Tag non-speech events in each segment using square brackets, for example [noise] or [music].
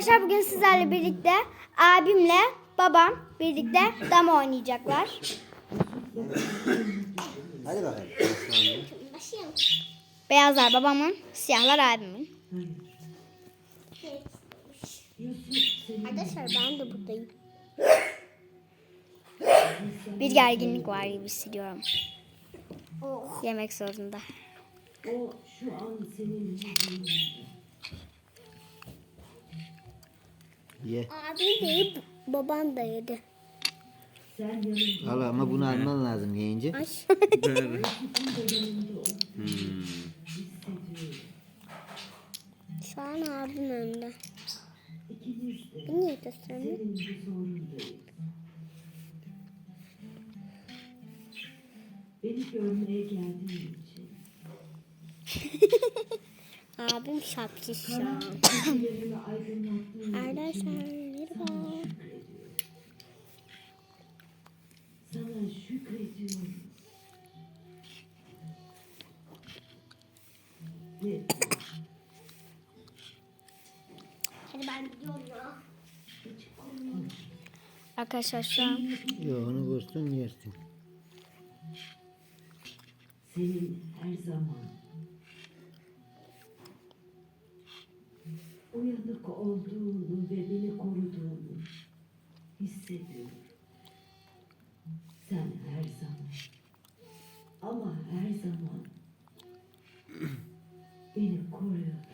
Arkadaşlar bugün sizlerle birlikte abimle babam birlikte dama oynayacaklar. Hadi bakalım. Beyazlar babamın, siyahlar abimin. Arkadaşlar ben de buradayım. Bir gerginlik var gibi hissediyorum. Oh. Yemek zorunda. O şu an senin Ye. Abim de yedi, babam da yedi. Al ama bunu alman lazım yiyince. Ay. [laughs] Şu an abim önde. Bu niye göstermiyor? Beni görmeye geldiğin için [laughs] Abim şapşış şu an. Arkadaşlar merhaba. sana şükrediyorum. Ve Hadi ben gidiyorum ya. Arkadaşlar şu an Yok onu koştun yersin. senin her zaman uyanık olduğunu ve beni koruduğunu hissediyorum. Sen her zaman ama her zaman [clears throat] beni koruyorsun.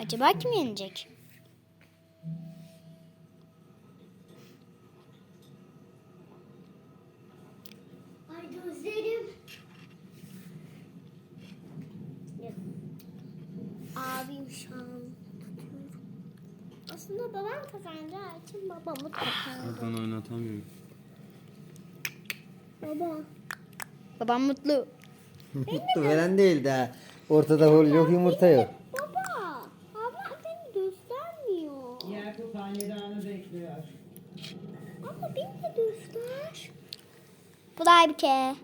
acaba kim yenecek? Ay gözlerim. Abim şu an tutuyor. Aslında babam kazanacağı için babamı tutar. Ben oynatamıyorum. Baba. Babam mutlu. Mutlu falan değil daha. Ortada hol yok yumurta yok. Baba. Ablam beni göstermiyor. Yakup hanedanı bekliyor. Ama beni de göster. Bu da Aybike. Ablamın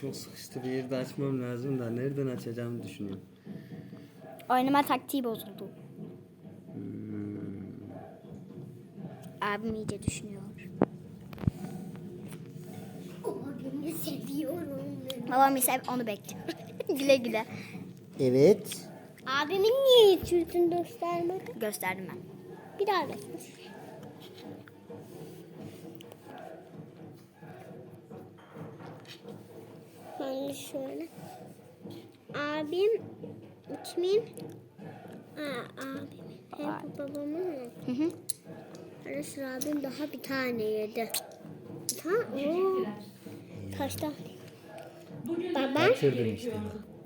çok sıkıştı. Bir yerde açmam lazım da nereden açacağımı düşünüyorum. Oynama taktiği bozuldu. Hmm. Abim iyice düşünüyor. Abimi seviyorum. Babam ise onu bekliyor. [laughs] güle güle. Evet. Abimin niye yüzünü göstermedi? Gösterdim ben. Bir daha göster. Ben de şöyle. Abim kimin? Aa, abim. Hem babamın mı? Hı hı. Arkadaşlar abim daha bir tane yedi. Ha, oo. Taştan. Baba. Kaçırdın işte.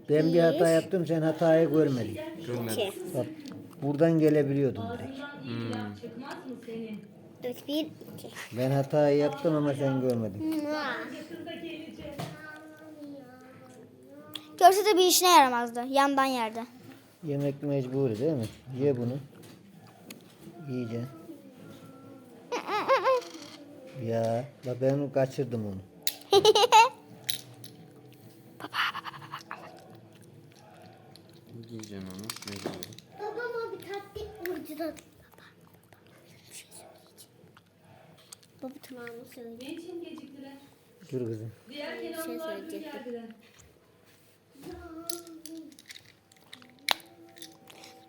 Ben bir hata yaptım sen hatayı görmedin. iki. Bak buradan gelebiliyordun direkt. İki. Ben hatayı yaptım ama sen görmedin. Görse de bir işine yaramazdı. Yandan yerde. Yemek mecburi değil mi? Ye bunu. İyice. [laughs] Ya bak ben kaçırdım onu. [laughs] Yiyeceğim onu. Mecbur. Babama bir tatlı ucuna. Baba, şey tamamını söyleyeceğim. Dur kızım. Bir şey söyleyecektim.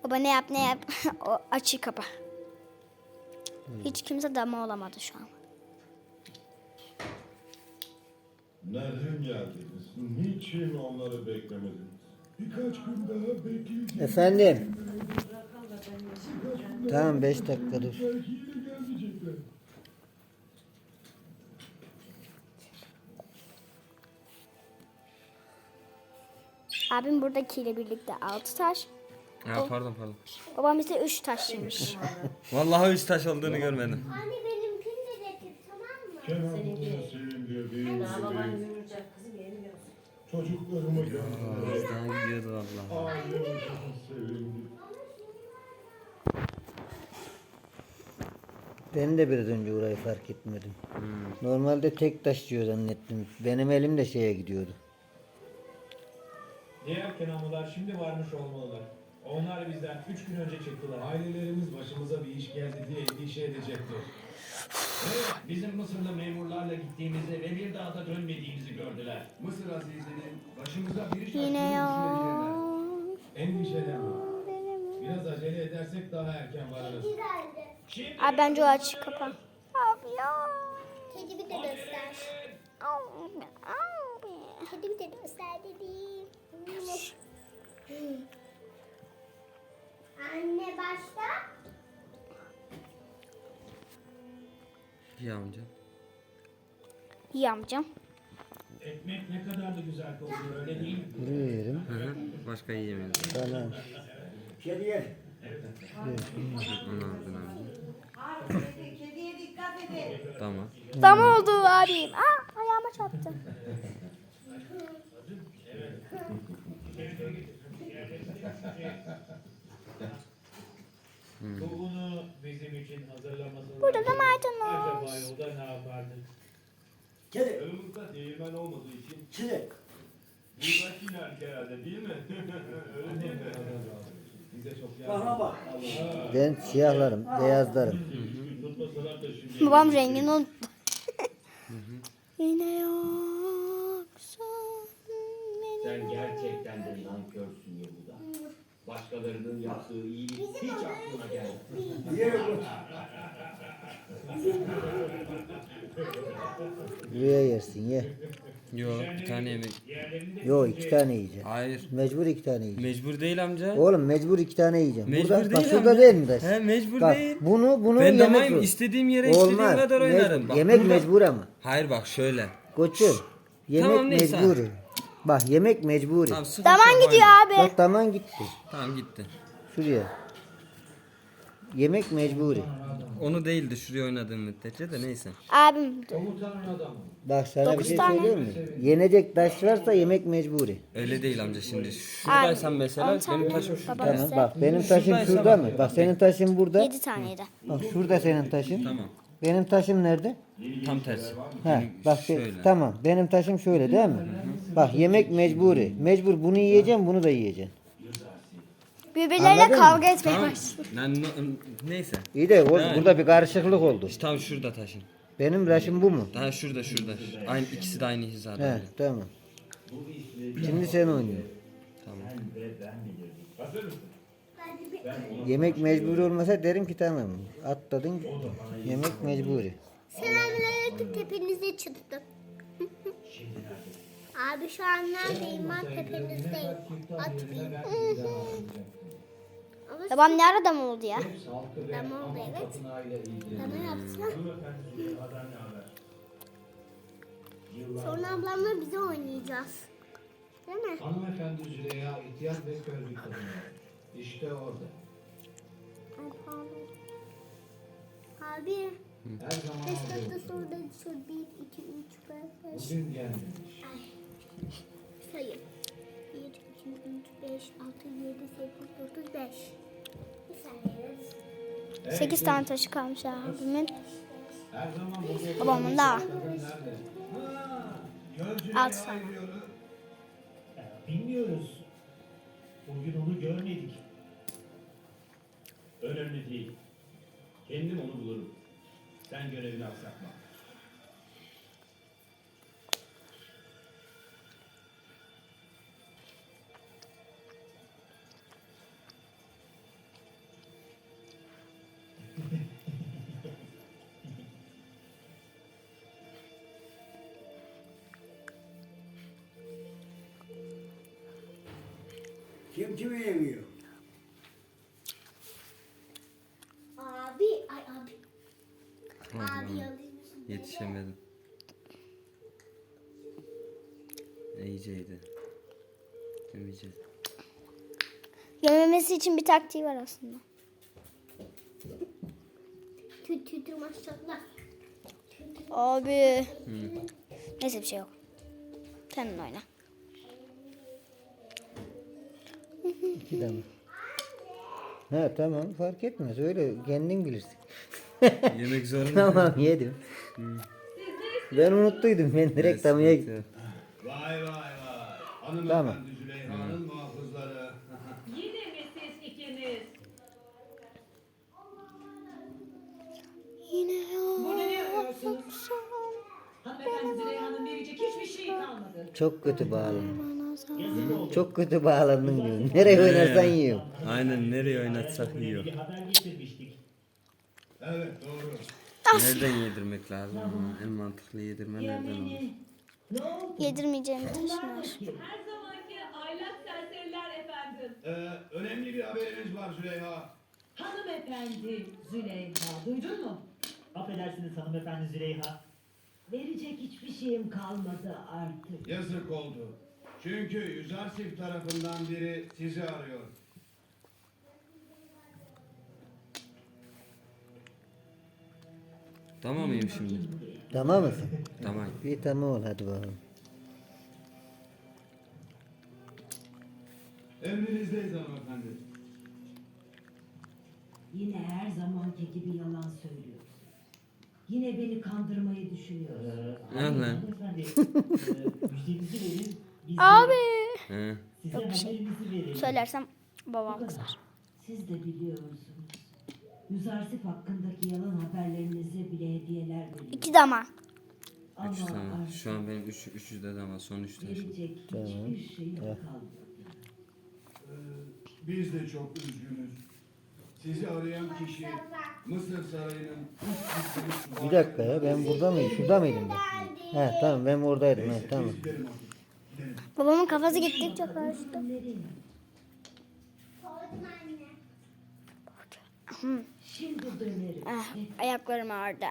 Baba ne yap ne yap. [laughs] o açı kapa. Hiç kimse dama olamadı şu an. Nereden geldiniz? Niçin onları beklemediniz? Birkaç gün daha bekleyeceğiz. Efendim. Tamam 5 dakika dur. Abim buradakiyle birlikte 6 taş. Ha, pardon pardon. Babam ise 3 taş yemiş. [laughs] Vallahi üç taş olduğunu görmedim. Anne benimkini de getir tamam mı? Kenan bunu sevindirdiğim gibi çocuklarımı Az görmeyi daha gidiyordu vallahi. ailem. Ben de biraz önce orayı fark etmedim. Normalde tek taş diyor zannettim. Benim elim de şeye gidiyordu. Diğer kenamular şimdi varmış olmalılar. Onlar bizden üç gün önce çıktılar. Ailelerimiz başımıza bir iş geldi diye endişe edecektir. Evet, bizim Mısırlı memurlarla gittiğimizi ve bir daha da dönmediğimizi gördüler. Mısır Azizi'nin başımıza bir iş Yine ya. açtığını Endişelenme. Biraz acele edersek daha erken varırız. Şimdi Abi bence o açık kapa. Abi ya. Kedimi de göster. Abi, abi. Kedimi de göster dedim. Anne başla. İyi amca. İyi amcam. ekmek ne kadar da güzel kokuyor öyle değil mi? Buraya yerim. Hı hı. Başka yiyemeyiz. Tamam. Kediye. Onu aldın. Kedi, kediye dikkat edin. Tamam. Tam oldu abim. Aa ayağıma çarptı. [laughs] Unu bizim için hazırlaması Burada da maydanoz. Acaba yolda ne yapardık? Kedi. Yanımızda değirmen olmadığı için Kedi. inerdik herhalde değil mi? [laughs] Öyle değil mi? Bize çok Bana yardım. bak. Ben siyahlarım, beyazlarım. Tutmasalar da şimdi. Babam rengini unuttu. Yine yoksun Sen gerçekten de nankörsün Yehuda. Başkalarının yaptığı iyilik hiç aklına gelmedi. Yere koy. Buraya yersin ye. Yo bir tane yemek. Yo iki tane yiyeceksin. Hayır. Mecbur iki tane yiyeceksin. Mecbur değil amca. Oğlum mecbur iki tane yiyeceğim. Mecbur Burada, değil bak şurada amca. değil mi taş? He mecbur Bak değil. bunu bunu Ben yemek damayım istediğim yere istediğim Olmaz. kadar Mec- oynarım. Bak, yemek burada- mecbur ama. Hayır bak şöyle. Koçum. Yemek Tamam, neyse. Bak yemek mecburi. Tamam, sıkıntı Daman yok, gidiyor oyna. abi. Bak tamam gitti. Tamam gitti. Şuraya. Yemek mecburi. Onu değildi şuraya oynadığım müddetçe de neyse. Abim. Bak sana bir Dokuz şey tane. söyleyeyim mi? Yenecek taş varsa yemek mecburi. Öyle değil amca şimdi. Şuradaysan Abi, mesela on tane benim taşım şurada. Tamam bak benim taşım Şuradaysa şurada bak. mı? Bak senin taşın burada. 7 taneydi. Bak şurada senin taşın. Tamam. Benim taşım nerede? Tam tersi. Ha, bak be- şöyle. tamam. Benim taşım şöyle değil mi? Bak yemek mecburi. Mecbur bunu yiyeceğim, bunu da yiyeceğim. Birbirleriyle Anladın kavga etmeye Tamam. başladı. Lan, neyse. İyi de o- Yani. burada bir karışıklık oldu. İşte tam şurada taşın. Benim taşım bu mu? Daha şurada şurada. Aynı ikisi de aynı hizada. He, öyle. tamam. Şimdi sen oynuyorsun. Tamam. Yemek mecburi olmasa derim ki tamam. Atladın. Yemek mecburi. Selamünaleyküm tepenize çıktım. Abi şu an neredeyim ben tepenizdeyim. Atlayayım. Babam ne ara dam oldu ya? ben oldu evet. Bana yapsın. Sonra ablamla bize oynayacağız. Değil mi? Hanımefendi Züleyha ihtiyar ve kör bir kadın. İşte orada. Ay. Abi. Her zaman Beş dakika sonra da şu bir, iki, üç, beş. Bugün gelmemiş. Ay. Sayın. Bir, iki, üç, beş, altı, yedi, sekiz, dokuz, beş. Bir saniye. 8 tane taşı kalmış abimin. Babamın da. kadın nerede? Altı tane. Bilmiyoruz. Bugün onu görmedik. Önemli değil. Kendim onu bulurum. Sen görevini aksatma. Kimi yemiyor? Abi, ay abi. Abi yanlış Yetişemedim. İyiceydi. Yemeyeceğiz. Yememesi için bir taktiği var aslında. Tüt tüt maşallah. Abi. Neyse bir şey yok. Sen oyna. İki tane. Ha tamam fark etmez öyle kendin bilirsin. Yemek zorunda. [laughs] tamam yedim. Ben unuttuydum ben direkt tamaya gittim. Vay vay vay. Hanımefendi Tamam. Züleyha'nın muhafızları. [laughs] Yine mi siz ikiniz? Yine Burada ne yapıyorsunuz? Hanımefendi Züleyha'nın verecek hiçbir şey kalmadı. Çok kötü bağlandın. Çok kötü bağlandın diyorum. Nereye oynarsan yiyorum. Aynen nereye oynatsak yiyor. Bir haber getirmiştik. Evet doğru. Nereden yedirmek lazım? ama? En mantıklı yedirme nereden olur? Yedirmeyeceğimi düşünüyor. Her zamanki aylak serseriler efendim. Ee, önemli bir haberimiz var Züleyha. Hanımefendi Züleyha duydun mu? Affedersiniz hanımefendi Züleyha. Verecek hiçbir şeyim kalmadı artık. Yazık oldu. Çünkü Yüzarsif tarafından biri sizi arıyor. Tamam mıyım şimdi? Tamam mısın? Tamam. Bir tamam ol hadi bakalım. Emrinizdeyiz hanımefendi. Yine her zamanki gibi yalan söylüyorsun. Yine beni kandırmayı düşünüyorsun. Ee, Ne lan? hanımefendi, e, [laughs] müjdenizi verin. Abi. He. Yok bir şey. Söylersem babam kızar. Siz de biliyorsunuz. Yüzarsif hakkındaki yalan haberlerinize bile hediyeler veriyor. İki dama. Ama Üç tane. artık Şu an benim üç, üçü de ama son üç tane. verecek hiçbir şey kalmadı. Biz de çok üzgünüz. Sizi arayan kişi Mısır Sarayı'nın Bir dakika ya ben burada mıyım? Şurada mıydım ben? He tamam ben oradaydım. He, tamam. Artık. Babamın kafası gittikçe karıştı. Şimdi dönerim. Ah, ayaklarım ağrıdı.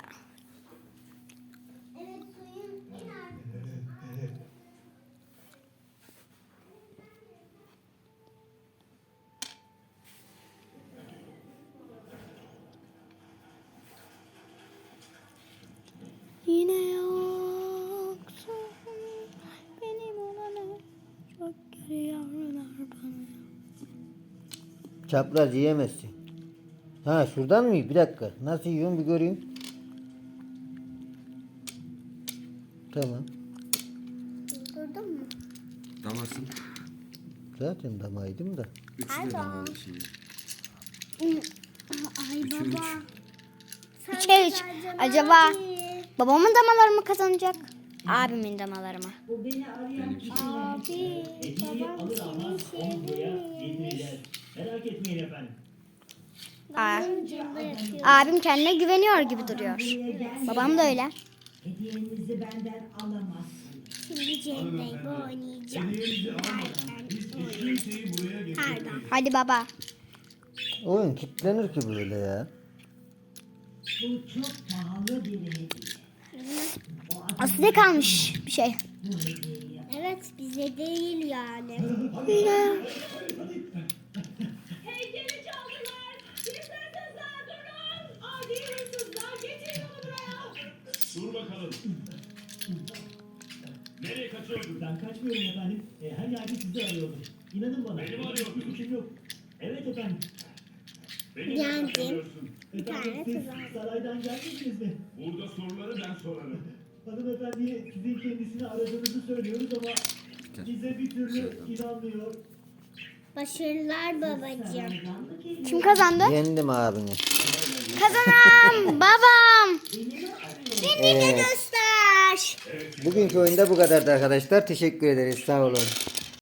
Çapraz yiyemezsin. Ha şuradan mı? Bir dakika. Nasıl yiyorsun bir göreyim. Tamam. Durdun mu? Damasın. Zaten damaydım da. Üçü de damalı şimdi. Ay Üçü üç. Üçe üç. Acaba babamın damaları mı kazanacak? Abimin damaları mı? Bu beni arayan kişi Abi. Onu buraya getireceğiz. Merak etmeyin efendim. Aa, abim kendine güveniyor gibi duruyor. Babam da öyle. Hediyenizi benden alamazsınız. Şimdi. Hadi baba. Oyun kilitlenir ki böyle ya. Bu çok pahalı bir hediye. Aslı kalmış bir şey. Evet bize değil yani. Buraya. Dur bakalım. Nereye kaçıyordun? Ben kaçmıyorum efendim. E, her yerde sizi arıyordum. İnanın bana. Beni mi arıyordun? Hiçbir suçum yok. Evet efendim. Beni Geldim. tane kız var. saraydan gelmediniz mi? Burada soruları ben sorarım. [laughs] Hanımefendiye sizin kendisini aradığınızı söylüyoruz ama bize bir türlü inanmıyor. Başarılar babacığım. Kim kazandı? Yendim abini. Kazanan [laughs] babam. Evet. Göster. Bugünkü oyunda bu kadardı arkadaşlar. Teşekkür ederiz. Sağ olun.